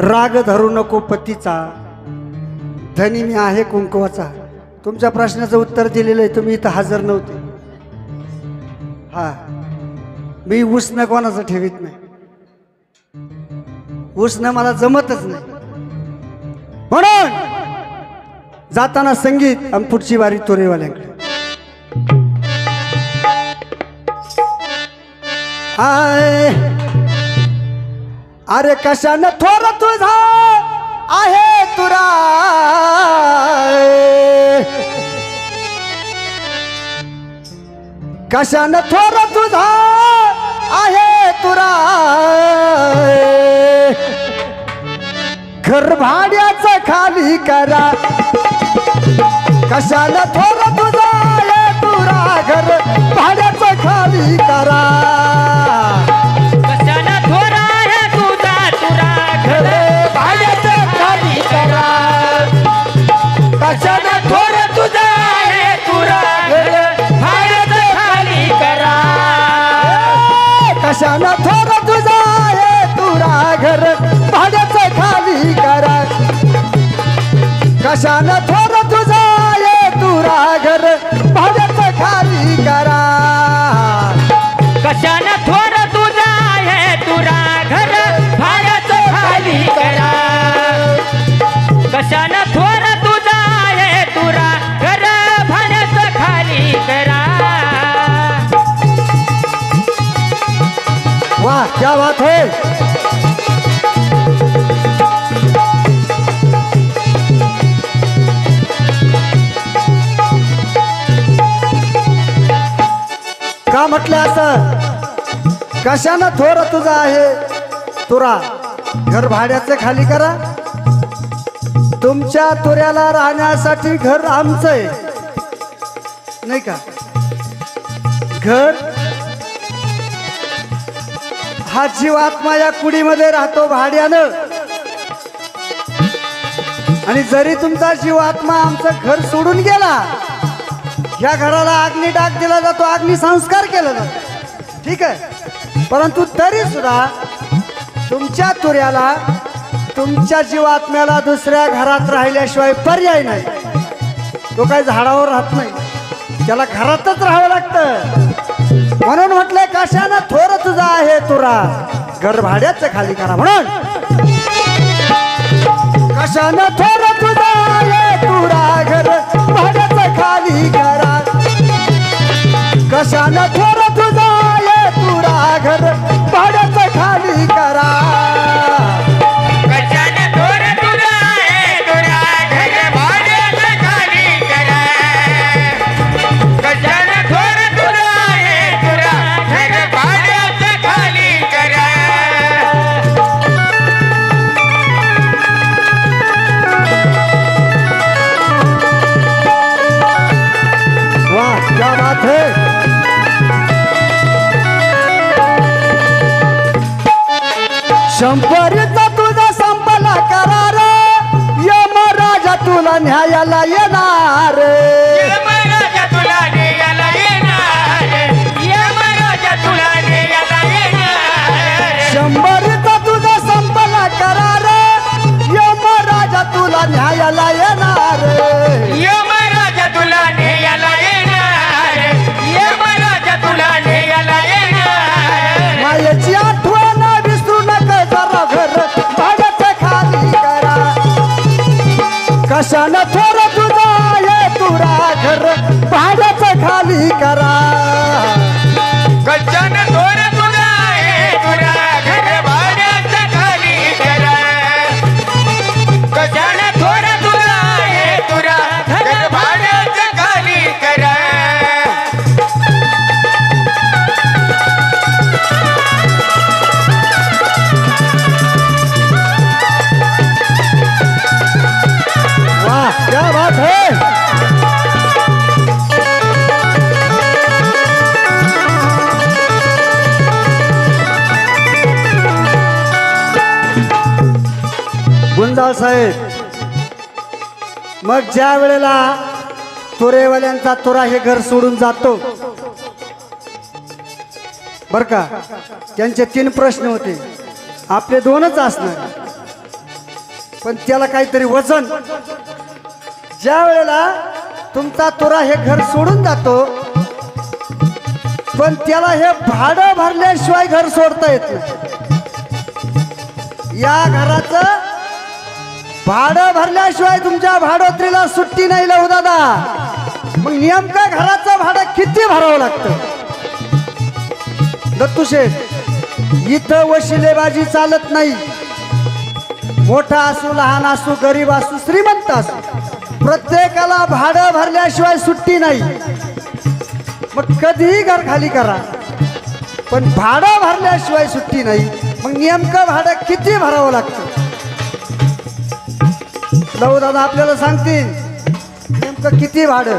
राग धरू नको पतीचा. धनी मी आहे कुंकवाचा. तुमच्या प्रश्नाचं उत्तर दिलेलं आहे तुम्ही इथं हजर नव्हते. हा. मी उष्ण कोणाचं ठेवीत नाही. उष्ण मला जमतच नाही. म्हणून जाताना संगीत आणि पुढची वारी तोरेवाल्यांकडे. आय अरे कशानं थोर तुझा आहे तुरा? कशानं थोर तुझा आहे तुरा? घर भाड्याचं खाली करा. कशाला थोर तुझा कशाला थोर तुझा आहे तुरा घर भाड्याचं खाली करा. कशाला थोर तुझा आहे तुरा घर भाड्याचं खाली करा. कशाला थोर तुझा आहे तुरा घर भाड्याचं खाली करा. वाह क्या बात है. का म्हटलं असं? कशानं थोर तुझा आहे? तुरा घर भाड्याचे खाली करा. तुमच्या तुऱ्याला राहण्यासाठी घर आमचं आहे. नाही का? घर हा जीवात्मा या कुडीमध्ये राहतो भाड्यानं. आणि जरी तुमचा जीवात्मा आमचं घर सोडून गेला या घराला अग्नी डाग दिला जातो अग्नी संस्कार केला जातो. ठीक आहे? परंतु तरी सुद्धा तुमच्या तुऱ्याला तुमच्या जीवात्म्याला दुसऱ्या घरात राहिल्याशिवाय पर्याय नाही. तो काही झाडावर राहत नाही. त्याला घरातच राहावं लागतं. म्हणून म्हटलंय कशानं थोर तुझा आहे तुरा? घर भाड्याचं खाली करा म्हणून. कशानं थोर तुझा आहे तुरा? घर भाड्याचं खाली करा. कशानं थोर तुझा ये तुरा घर. शंभरीचा तुझा संपला करार. यम राजा तुला न्यायाला येणार. बाळासाहेब. साहेब मग ज्या वेळेला तुरेवाल्यांचा तुरा हे घर सोडून जातो बर का? त्यांचे तीन प्रश्न होते. आपले दोनच असणार. पण त्याला काहीतरी वजन. ज्या वेळेला तुमचा तुरा हे घर सोडून जातो पण त्याला हे भाडं भरल्याशिवाय घर सोडता येत नाही. या घरात भाडं भरल्याशिवाय तुमच्या भाडोत्रीला सुट्टी नाही लावू दादा. मग नेमकं घराचं भाडं किती भरावं लागतं? दत्तूशेठ इथं वशिलेबाजी चालत नाही. मोठा असू लहान असू गरीब असू श्रीमंत असू प्रत्येकाला भाडं भरल्याशिवाय सुट्टी नाही. मग कधीही घर खाली करा. पण भाडं भरल्याशिवाय सुट्टी नाही. मग नेमकं भाडं किती भरावं लागतं? लहू दादा आपल्याला सांगतील नेमकं किती भाडं?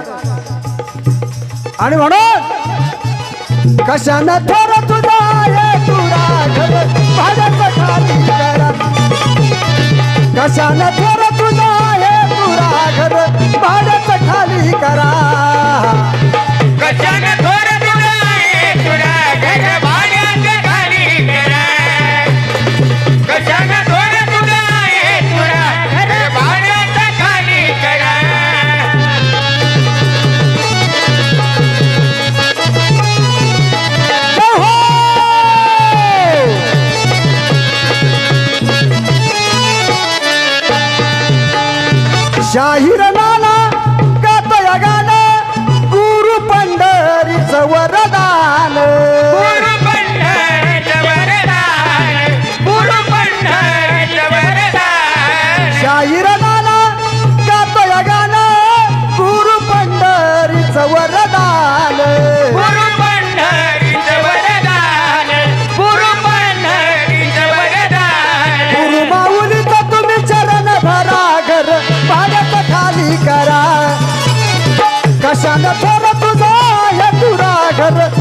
आणि म्हणून कशानं थोर तुझा ये तुरा घर? कशानं थोर तुझा ये तुरा घर? भाडत खाली करा कशानं कशानं थोर तुझा हे तुरा घर?